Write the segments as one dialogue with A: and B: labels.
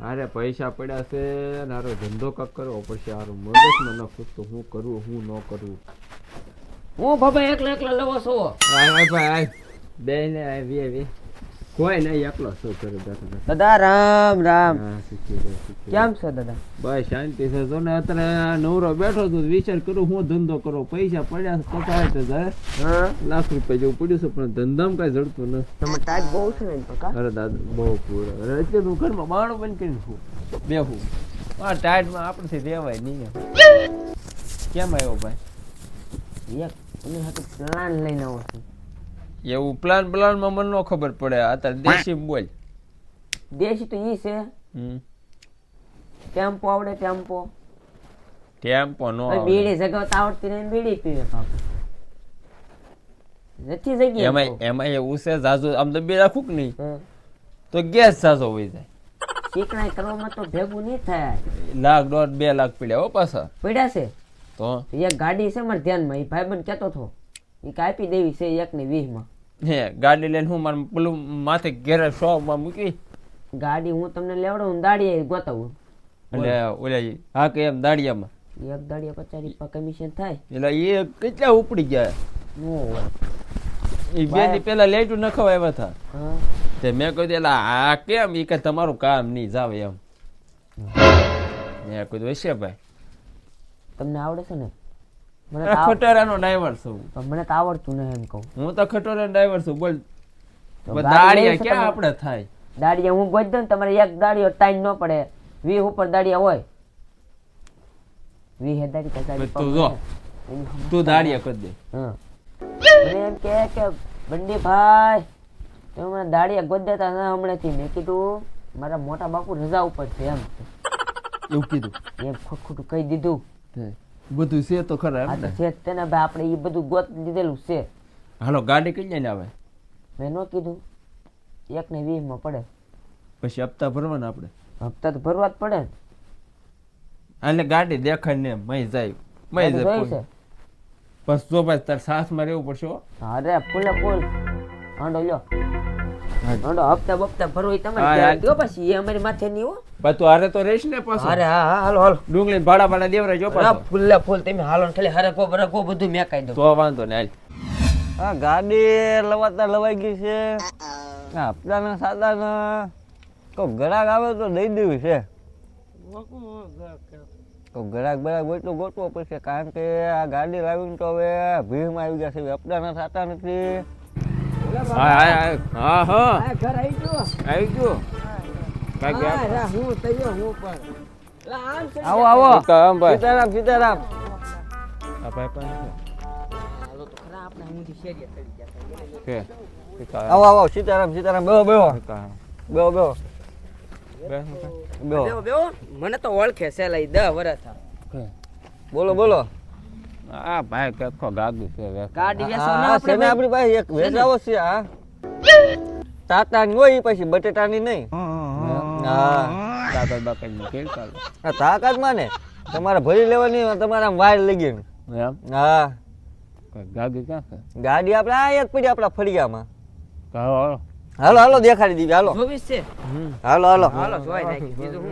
A: અરે પૈસા પડ્યા છે ને હારો ધંધો કક કરવો પડશે હારો મગજમાં ન તો હું કરું હું ન કરું.
B: હું બાબા એકલા એકલા લવો છો?
A: આય આય ભાઈ આય. બે ને આય વે વે. કોઈ નહીં એકલો શું કરું?
B: દાદા રામ રામ. કેમ છે દાદા?
A: બસ શાંતિ છે. જો ને અત્યારે નવરો બેઠો છું વિચાર કરું હું ધંધો કરો? પૈસા પડ્યા છે પચાસ હજાર
B: હા.
A: લાખ રૂપિયા જેવું પડ્યું છે પણ ધંધામાં કઈ જડતું નથી.
B: તમે ટાઈટ બહુ છે ને
A: અરે દાદા બહુ પૂરો. અરે એટલે હું ઘરમાં બાણું બંધ કરીને હું બેહું. આ ટાઈટમાં આપણથી રહેવાય નહીં કેમ આવ્યો ભાઈ?
B: એક તમે પ્લાન લઈને આવો છો.
A: એવું પ્લાન પ્લાનમાં મને ન ખબર પડે અત્યારે દેશી બોલ.
B: દેશી તો ઈ છે. ટેમ્પો આવડે ટેમ્પો.
A: ટેમ્પો નો
B: આવડે. બીડી જગાવતા આવડતી નહીં બીડી પીવે બાપા નથી જગ્યા
A: એમાં એમાં એવું છે ઝાઝુ આમ તો બે રાખું કે નહીં? તો ગેસ જાજો હોય જાય.
B: ચીકણાઈ કરવામાં તો ભેગું નહીં થાય.
A: લાખ દોઢ બે લાખ પીડ્યા હો પાછા.
B: પડ્યા છે?
A: તો?
B: એક ગાડી છે મારા ધ્યાનમાં. એ ભાઈબંધ કહેતો હતો એ કાપી દેવી છે એકની વીસમાં. વીસ
A: હે ગાડી લઈને હું મારું પેલું માથે ઘેરે શોપમાં મૂકી.
B: ગાડી હું તમને લેવડું દાડીએ ગોતાવું.
A: એટલે ઓલા હા કે એમ દાડિયામાં.
B: એક દાડિયા પચાસ રૂપિયા કમિશન થાય.
A: એટલે એ કેટલા ઉપડી ગયા?
B: નો
A: એ બે દી પેલા લેટ નખવા આવ્યા હતા તે મેં કહ્યું એલા આ કેમ? એ કે તમારું કામ નહીં જાવ એમ. મેં કીધું હશે ભાઈ.
B: તમને આવડે છે ને? મને
A: ખટોરાનો ડ્રાઈવર છું
B: મને તો આવડતું નહીં એમ કહું.
A: હું તો ખટોરાનો ડ્રાઈવર છું બોલ. દાડિયા ક્યાં આપણે થાય?
B: દાડિયા હું ગોઈ દઉં તમારે એક દાડિયો ટાઈમ ન પડે. વી ઉપર દાડિયા હોય. વી હે દાડી તો
A: તું જો. તું દાડિયા કરી દે.
B: મને એમ કે કે બંડી ભાઈ તમે મને દાડિયા ગોદ દેતા ના હમણાંથી. મેં કીધું મારા મોટા બાપુ રજા ઉપર છે એમ.
A: એવું કીધું?
B: એમ ખોટ ખોટું કહી દીધું.
A: બધું છે તો ખરા એમ ને?
B: છે તેને ભાઈ આપણે એ બધું ગોત લીધેલું છે.
A: હાલો ગાડી કઈ જાય આવે?
B: મેં ન કીધું. એક ને વીસમાં પડે.
A: પછી હપ્તા ભરવાના આપણે?
B: હપ્તા તો ભરવા જ પડે.
A: એટલે ગાડી દેખાય ને મય જાય. મય જાય
B: છે.
A: બસ જો ભાઈ તાર સાસમાં રહેવું પડશે
B: અરે ફૂલે ફૂલ. હાંડો લ્યો. હાંડો હપ્તા બપ્તા ભરવો એ
A: હા,
B: દો પછી એ અમારી માથે નહીં હો.
A: પણ તું હારે તો રહીશ ને પાછો.
B: અરે હા હા હાલો હાલો.
A: ડુંગળી ભાડા ભાડા દેવરાય જો પાછો.
B: ફૂલે ફૂલ તમે હાલો ને ખાલી હરકો બરકો બધું મેં કાઢી દઉં.
A: તો વાંધો ને હાલ.
C: આ ગાડી લવાતા લવાઈ ગઈ છે. આ હપ્તાના સાદાના. કોઈ ગ્રાહક આવે તો દઈ દેવી છે. કોઈ ગ્રાહક બરાક હોય તો ગોતવો પડશે. કારણ કે આ ગાડી લાવીને તો હવે ભીડમાં આવી ગયા છે. હવે હપ્તાના થતા નથી.
A: હા હા હા. હા
B: ઘર આવી ગયો.
A: આવી ગયો. કાંઈક આપ-
B: હા હું તૈયો હું પણ.
C: આવો આવો.
A: ભાઈ.
C: સીતારામ સીતારામ
A: આ ભાઈ પણ
C: આવો આવો સીતારામ સીતારામ. બેહો બેહો. બેહો
B: મને તો ઓળખે છે લઈ દસ વર્ષ
C: બોલો બોલો.
A: આ ભાઈ કેખો ગાગુ છે
B: ગાડી વેચો ને આપણે
C: આપણી પાસે એક વેચાવો છે આ ટાટાની હોય પછી બટેટાની નહીં. હા
A: તાતા બાકડની કેળ કાઢો
C: આ તાકાતમાં ને તમારે ભરી લેવાની તમારા વાયર લગી
A: એમ?
C: હા.
A: ગાડી ક્યાં છે?
C: ગાડી આપણે આ એક પડી આપણા ફળિયામાં.
A: કહો હાલો.
C: હાલો. હાલો દેખાડી દીધી હાલો.
B: જોવીસ છે?
C: હાલો હાલો.
B: હાલો જોઈ નાખી. બીજું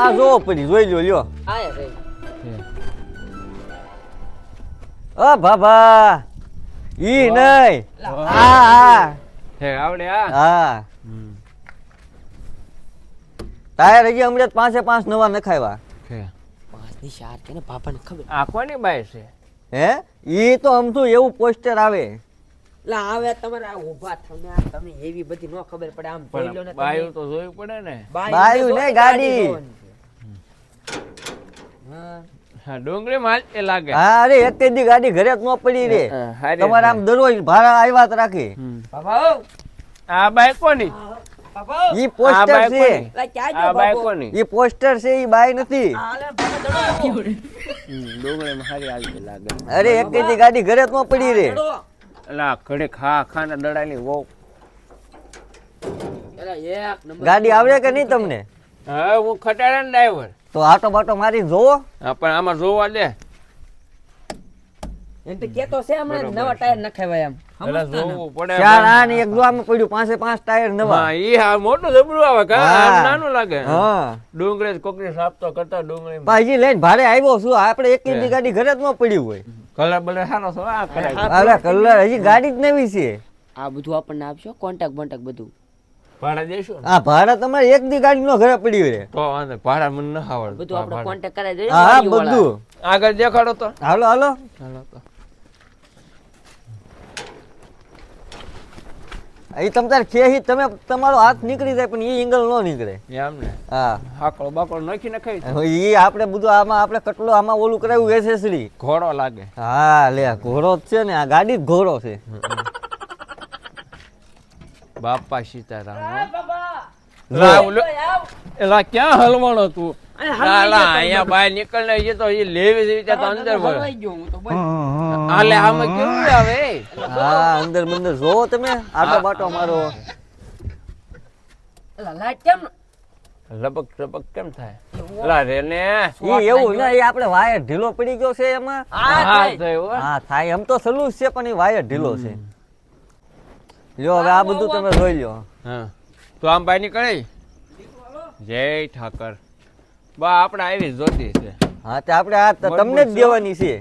C: આ જો પડી જોઈ લ્યો લ્યો.
B: આયા.
C: અ બાબા ઈ નઈ. આ આ
A: હે. આવડે આ
C: હા. ટાયર હજી હમણાં પાંચે પાંચ નવા નખાવ્યા.
B: પાંચની ચાર કે ને બાપાને ખબર.
A: આ કોની બાય છે?
C: હે? ઈ તો અમથું એવું પોસ્ટર આવે.
B: લા આવે તમારે ઊભા થઈને આ તમે એવી બધી નો ખબર પડે. આમ જોઈ લો ને
A: બાયું તો જોયું પડે ને.
C: બાયું
B: ને
C: ગાડી.
B: હા
A: ડુંગળી માં એ લાગે.
C: હા અરે એક દી ગાડી ઘરે જ ન પડી રે. તમારે આમ દરરોજ ભાડા આવ્યા જ રાખી.
B: બાબા
A: આ બાઈક કોની?
C: ઈ પોસ્ટર છે.
A: આ બાઈ કોની?
C: ઈ પોસ્ટર છે ઈ બાઈ નથી.
A: આવી લાગે.
C: અરે એક દી ગાડી ઘરે જ ન પડી રે.
A: એલા ખા ખાના દડાની
B: નંબર
C: ગાડી આવડે કે નહીં તમને?
A: હા હું ખટાડા ને ડ્રાઈવર.
C: તો આટો બાટો મારી જોવો.
A: હા પણ આમાં જોવા દે.
B: એમ તો કેતો છે હમણાં નવા ટાયર નખાવ્યા એમ.
A: એટલે જોવું પડે
C: ચાર આ ને એક જો પડ્યું પાંચે પાંચ ટાયર નવા.
A: હા ઈ હા મોટું જબરું આવે કા નાનું લાગે.
C: હા.
A: ડુંગળી કોકરી સાફ તો કરતા ડુંગળી
C: પણ લઈને ભાડે આવ્યો છું આપણે એક ની ગાડી ઘરે જ ન પડી હોય.
A: કલર બલર સારો છો આ કરાય.
C: અરે કલર હજી ગાડી જ નવી છે.
B: આ બધું આપણને આપશો કોન્ટેક્ટ બોન્ટેક્ટ બધું.
A: ભાડા દેશું?
C: ભાડા તમારે એક દી ગાડી નો ઘરે પડી હોય
A: તો વાંધો ભાડા મને ન આવડતું
B: બધું આપણે કોન્ટેક્ટ કરાવી દઈએ
C: હા હા, બધું.
A: આગળ દેખાડો તો.
C: હાલો હાલો.
A: હાલો તો.
C: એ તમ તાર ખેહી તમે તમારો હાથ નીકળી જાય પણ એ એંગલ નો નીકળે.
A: એમ ને?
C: હા.
A: હાકડો બાકડો નાખી ને
C: એ આપણે બધું આમાં આપણે કટલો આમાં ઓલું કરાવ્યું એસેસરી
A: ઘોડો લાગે.
C: હા લે ઘોડો જ છે ને આ ગાડી જ ઘોડો છે.
A: બાપા સીતારામ એલા ક્યાં હલવાનો તું અહીંયા બહાર નીકળ ને તો એ લેવી છે ત્યાં તો અંદર વળે.
B: હલવાઈ ગયો હું તો બોલ.
A: આલે આમાં કેવું આવે?
C: હા અંદર મંદર જોવો તમે આટો બાટો મારો.
B: લાઈટ કેમ
A: લબક લબક કેમ થાય? લા રે ને
C: ઈ એવું ના આપણે વાયર ઢીલો પડી ગયો છે એમાં.
A: હા
B: થાય.
A: હા.
C: થાય. એમ તો સલુસ છે પણ એ વાયર ઢીલો છે. લ્યો હવે આ બધું તમે જોઈ લ્યો.
A: હા. તો આમ બહાર નીકળે? જય ઠાકર. બા આપણે આવી જ જોતી છે.
C: હા તે આપણે આ તમને જ દેવાની છે.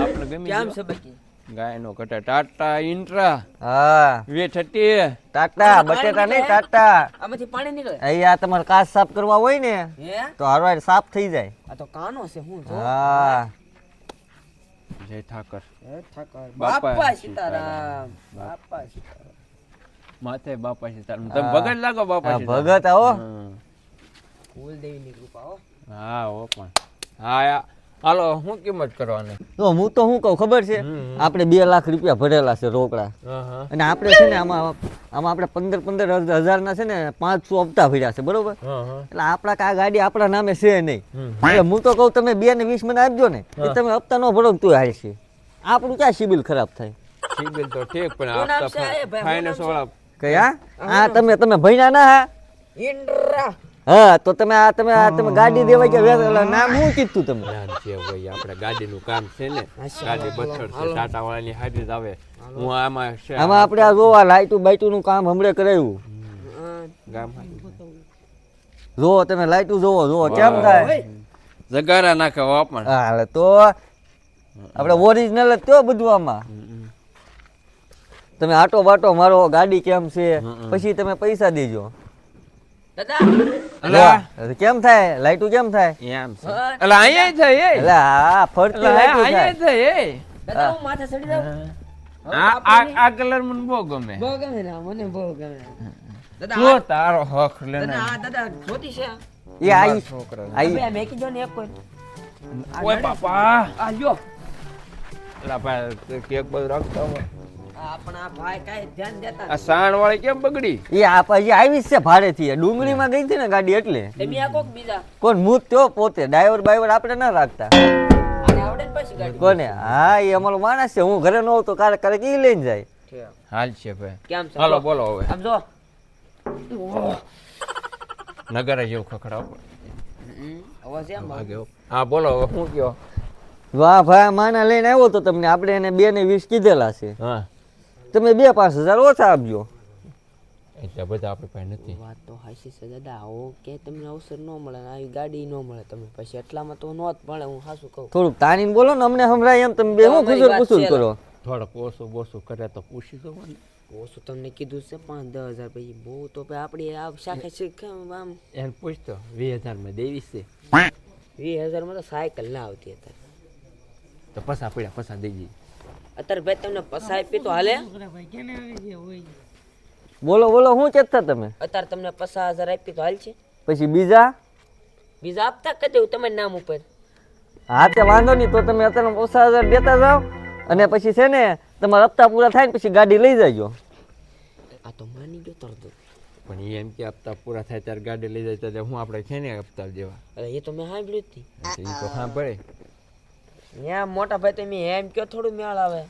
A: આપણે ગમી
B: કેમ સબકી?
A: ગાયનો કટા ટાટા ઇન્ટ્રા.
C: હા.
A: વે છટી
C: ટાટા બટેટા નહીં ટાટા.
B: આમાંથી પાણી નીકળે?
C: અહીંયા તમારે કાચ સાફ કરવા હોય ને તો હારવાર સાફ થઈ જાય.
B: આ તો કાનો છે હું જો
C: હા.
A: જય ઠાકર.
B: જય ઠાકર.
A: બાપા. સીતારામ.
B: બાપા સીતારામ.
A: માથે બાપા સીતારામ તમે ભગત લાગો બાપા છે
C: ભગત આવો.
A: હા.
B: કુલદેવીની કૃપા હો.
A: હા હો પણ. હા યા. હાલો શું કિંમત કરવાની?
C: તો હું તો શું કહું ખબર છે? આપણે બે લાખ રૂપિયા ભરેલા છે રોકડા. અને આપણે છે ને આમાં આમાં આપણે પંદર પંદર હજારના છે ને પાંચસો હપ્તા ભર્યા છે બરોબર?
A: હા હા.
C: એટલે આપણા કા ગાડી આપણા નામે છે નહીં. એટલે હું તો કહું તમે બે ને વીસ મને આપજો ને તમે હપ્તા નો ભરો ને હાલ છે આપણું ક્યાં સિબિલ ખરાબ થાય?
A: સિબિલ તો ઠીક પણ
B: છે?
A: ફાઇનાન્સ વાળા
C: કયા? આ તમે તમે ભણ્યા ના હા?
B: ઇન્દ્રા.
C: હા તો તમે આ તમે આ તમે ગાડી દેવા કે નામ હું કીધું તમે?
A: ધ્યાન છે ભાઈ આપણે ગાડીનું કામ છે ને. ગાડી બથડ છે ટાટા વાળાની હાજરી જ આવે. હું આમાં છે.
C: આમાં આપણે આ જોવા લાઈટું બાઈટું નું કામ હમણાં કરાયું.
A: ગામ
C: જોવો તમે લાઈટું જોવો જોવો કેમ થાય?
A: જગારા નાખે વાપણ. પણ
C: હા તો આપણે ઓરિજિનલ જ તો બધું આમાં. તમે આટો બાટો મારો ગાડી કેમ છે? પછી તમે પૈસા દેજો.
B: દાદા!
A: અલા.
C: એટલે કેમ થાય? લાઈટુ કેમ થાય?
A: એમ છે. અહીંયા થાય
C: એટલે હા ફરતી લાઈટુ
A: અહીંયા
C: થાય.
A: થાય એ.
B: દાદા હું માથે ચડી જાઉં?
A: આ આ આ કલર મને બહુ ગમે.
B: બહુ ગમે ને મને બહુ ગમે. દાદા
A: જો તારો હક લેને
B: દાદા આ દાદા જોતી છે.
C: એ આઈ
A: છોકરા
C: આઈ
B: મેકી જો ને એક કોઈ.
A: ઓય બાપા.
B: આ લ્યો.
A: અલા ભાઈ કેક બધું રાખતા હોય.
B: આ આપણા ભાઈ કાંઈ ધ્યાન દેતા
A: આ સાણ વાળી કેમ બગડી?
C: એ આ પછી આવી છે ભાડેથી. ડુંગળીમાં ગઈ હતી ને ગાડી એટલે. કોણ? ત્યો પોતે. ડ્રાઈવર બાઈવર આપણે ના રાખતા.
B: આને આવડે ને પછી ગાડી.
C: કોને? હા એ અમારો માણસ છે. હું ઘરે નો તો કારે કારે ઈ લઈને જાય.
A: હાલ છે ભાઈ.
B: કેમ
A: હાલો બોલો હવે. નગર જેવું ખખડાવ હો. હા બોલો હવે શું કયો?
C: વાહ ભાઈ માના લઈને આવ્યો તો તમને. આપણે એને બે ને વીસ કીધેલા છે.
A: હા.
C: તમે બે પાંચ હજાર ઓછા આપજો.
A: એટલે બધા આપણી પાસે નથી.
B: વાત તો હાસી છે દાદા. આવો કે તમને અવસર ન મળે ને આવી ગાડી ન મળે તમે પછી એટલામાં તો નોત જ મળે હું હાસું કહું.
C: થોડુંક તાનીને બોલો ને અમને સંભળાય એમ તમે બે હું ખુશર
B: વાત
C: કરો.
A: થોડોક ઓછું બોસું કરે તો પૂછી દો મને
B: ઓછું તમને કીધું છે પાંચ દસ હજાર પછી બહુ તો પછી આપણી આ શાખે છે કેમ આમ?
A: એને પૂછતો વીસ હજારમાં દેવી છે.
B: વીસ હજારમાં તો સાયકલ ના આવતી અત્યારે.
A: તો પસા પડ્યા પસા દઈ જઈએ
B: અત્યારે ભાઈ તમને પસાય આપી તો હાલે.
C: બોલો બોલો શું ચેતતા તમે?
B: અત્યારે તમને પચાસ હજાર આપી તો હાલ છે.
C: પછી બીજા?
B: બીજા આપતા કદી તમારા નામ ઉપર?
C: હા તે વાંધો નહીં તો તમે અત્યારે પસા હજાર દેતા જાઓ અને પછી છે ને તમારા હપ્તા પૂરા થાય ને પછી ગાડી લઈ જાજો.
B: આ તો માની ગયો તરત
A: પણ એમ કે હપ્તા પૂરા થાય ત્યારે ગાડી લઈ જાય ત્યારે હું આપણે છે ને હપ્તા દેવા
B: અરે એ તો મેં સાંભળ્યું જ
A: એ તો હા પડે
B: મોટા ભાઈ તમે એમ કયો થોડું મેળ આવે.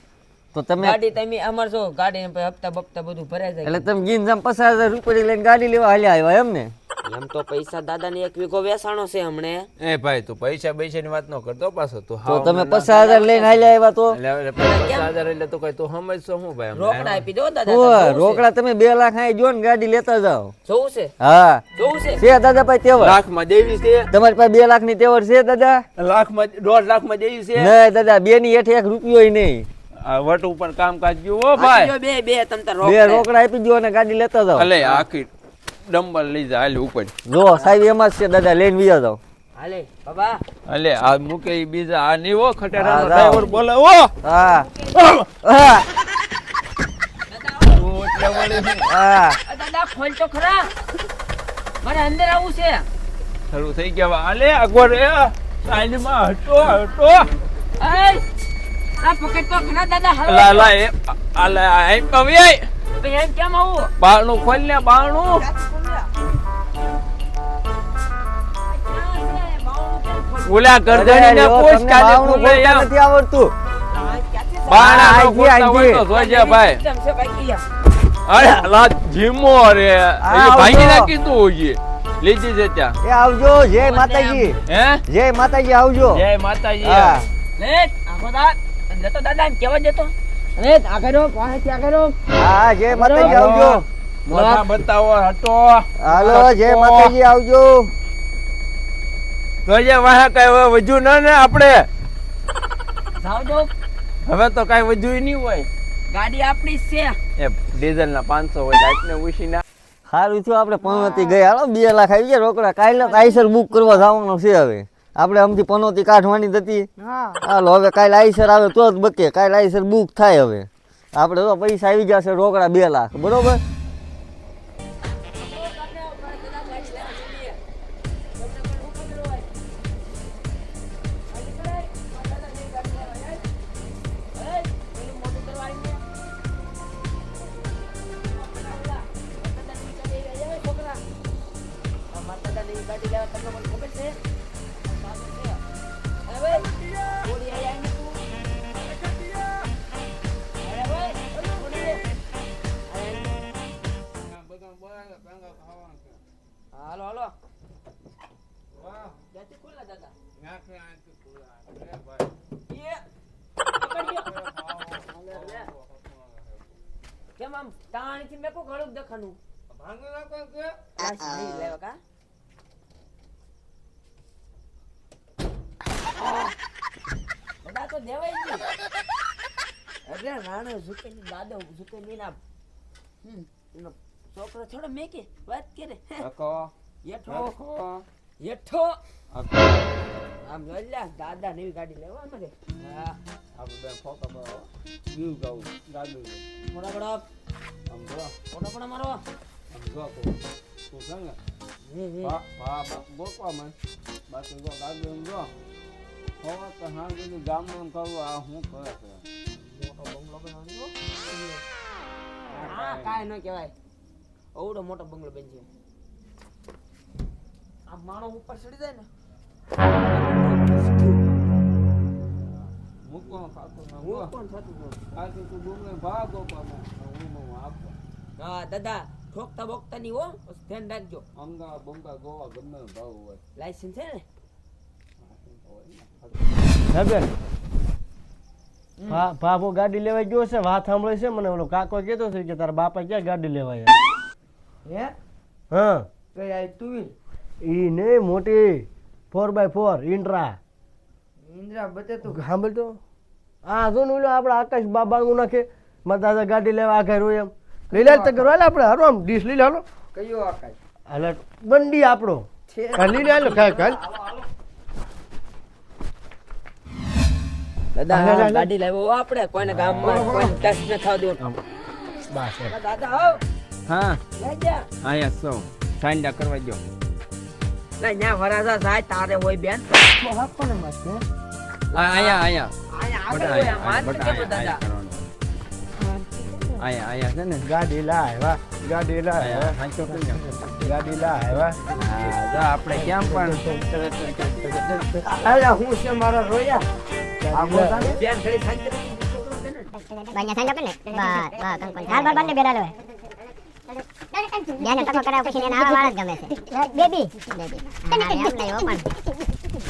C: તો તમે
B: ગાડી તમે અમાર જો ગાડી હપ્તા બપ્તા બધું ભરાઈ જાય.
C: એટલે તમે ગીન જામ પચાસ હજાર રૂપિયા લઈને ગાડી લેવા હાલ્યા આવ્યા એમ ને?
B: એમ તો પૈસા દાદાને એક વીઘો વેસાણો છે હમણે.
A: એ ભાઈ તું પૈસા પૈસાની વાત ન કરતો પાછો તું
C: તો તમે
A: મને ના
C: પચાસ હજાર લઈને હાલ્યા આવ્યા તો?
A: એટલે એટલે તો કઈ તું સમજશો શું ભાઈ
B: રોકડા આપી દો દાદા?
C: રોકડા તમે બે લાખ આઈ જો ને ગાડી લેતા જાઓ.
B: જોવું છે?
C: હા.
B: જોવું છે?
C: છે દાદા ભાઈ તેવર?
A: લાખમાં દેવી છે?
C: તમારી પાસે બે લાખની તેવર છે દાદા?
A: લાખમાં દોઢ લાખમાં દેવી છે?
C: નહીં દાદા બે ની હેઠે એક રૂપિયો નહીં
A: આ વટ ઉપર કામકાજ ગયું
B: ઓ
A: ભાઈ.
B: બે બે તમ
C: તો
B: રોકડા.
C: રોકડા આપી દો અને ગાડી લેતા જાઓ.
A: અલે આખી ડમ્બલ લઈ જા હાલ ઉપર.
C: જો સાહેબ એમાં જ છે દાદા લઈને વિયા જાઓ
B: હાલે બાબા.
A: હાલે આ મૂકે બીજા. આ નહીં હો ખટેરાનો ડ્રાઈવર બોલે ઓ
C: હા. હા.
A: તું એટલે વળી. હું.
C: હા
B: આ દાદા ખોલ તો ખરા. મારે અંદર આવવું છે.
A: શરૂ થઈ ગયા હાલે અગવડ એ સાઈડમાં હટો હટો.
B: એય, આ પકડ તો ખરા દાદા હાલો.
A: લા લા એ આલે આઈ કવિ આઈ
B: એમ કેમ આવું?
A: બારણું ખોલ ને બારણું. ઓલા ગરદની ને
C: તમને
A: કાલે એમ.
C: નથી આવડતું. બાણા
A: નો ખોલતા હોય તો જોજે ભાઈ.
B: કેમ છે ભાઈ
A: અરે લા જીમો રે. એ. ભાઈ નાખી તું હોઈએ લીધી છે ત્યાં.
C: એ આવજો જય માતાજી.
A: હે?
C: જય માતાજી આવજો.
A: જય માતાજી
C: હા.
B: લે આખો દાદ જતો દાદા એમ કેવા જતો? લે આગળ પાસે ત્યાં
C: હા જય માતાજી આવજો.
A: મોઢા બતાવો હટો.
C: હાલો જય માતાજી આવજો.
A: જોજે વાહ કઈ હવે વજુ ના ને આપણે? હવે તો કઈ વજુ નહીં હોય.
B: ગાડી આપણી છે.
A: એ ડીઝલ ના પાંચસો હોય લાઈટ ને ઉછી ના.
C: સારું થયું આપણે પનોતી ગયા હાલો બે લાખ આવી ગયા રોકડા. કાલે આઈસર બુક કરવા જવાનું છે હવે. આપણે આમથી પનોતી કાઢવાની હતી. હાલો હવે કાલે આઈસર આવે તો જ બકે. કાલે આઈસર બુક થાય હવે. આપણે તો પૈસા આવી જશે રોકડા બે લાખ. બરોબર?
B: આમ તાણીથી મેં કો ઘણું કે. આ નહીં લેવા કા? બધા તો દેવાય જ અરે રાણો ઝુકેની દાદો ઝુકેની ના હમ એનો છોકરો થોડો મેકે વાત કરે.
A: અકો
B: હેઠો.
A: હકો.
B: આમ જોઈ દાદા નવી ગાડી લેવા મને હા.
A: આપણે બે ફોકા બરાબર ગાડું.
B: મોડા મોડા.
A: આમ જો
B: મોટા પણ મારો
A: આમ જો તું છે ને ગોકવા માં બાકી જો ગાડું એમ જો હવે તો હા બધું ગામનું એમ કહું આ શું કરે
B: મોટો બંગલો બનાવ્યો હા ન કહેવાય ઓવડો મોટો બંગલો બન છે આ માણસ ઉપર ચડી જાય ને.
A: મૂકવાનું ખાતું
B: હું
A: હું
B: પણ થતું નથી.
A: તું ડુંગળી ભા ગોકવા હું હું
B: હા દાદા ઠોકતા બોકતા નહીં હો બસ ધ્યાન રાખજો.
A: અંગા બંગા ગોવા ગમે ભાવ હોય.
B: લાયસન્સ છે ને?
D: હે બેન. ભાભો ગાડી લેવા ગયો છે વાત સાંભળે છે મને ઓલો કાકો કહેતો છે કે તારા બાપા ક્યાં ગાડી લેવા
E: હે?
D: હા.
E: કઈ આ ટુ વ્હીલ
D: ઈ નહીં મોટી ફોર બાય ફોર ઇન્ટ્રા.
E: ઇન્દ્રા બતે તું.
D: સાંભળ તો. હા જો ને ઓલો આપણે આકાશ બાબાનું નાખે. મારા દાદા ગાડી લેવા આખા રહ્યો એમ. લઈ લે તો કરવા આપણે. હારો આમ ડીશ લઈ લે
E: કયો આકાશ?
D: હાલ બંડી આપણો. લઈ લે હાલો ખાય ખાય.
B: દાદા ગાડી લાવ્યો આપણે કોઈને ગામમાં કોઈને ટચ ન થવા દો
D: બસ
B: દાદા હો.
A: હા.
B: લઈ જા.
A: હા યસ સો. સાંડા કરવા જો
B: ના ન્યા વરાજા જાય તારે હોય બેન.
A: અહીંયા અહીંયા અહીંયા અહીંયા અહીંયા અહીંયા છે ને
D: ગાડી લાવ્યા ગાડી લાવ્યા ગાડી લાવ્યા
A: હા આપણે કેમ પણ
E: અલા હું છે મારા રોયા
F: પછી બેબી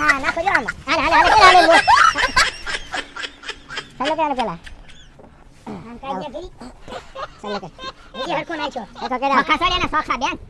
F: હા નાખો જો આમાં હાલે હાલે હાલે હાલે હાલે હાલે પેલા. આમ કાઈ દે ગઈ હાલે કે હરખો નાખ્યો. તો કે ખસડ્યા ને સોખા બેન.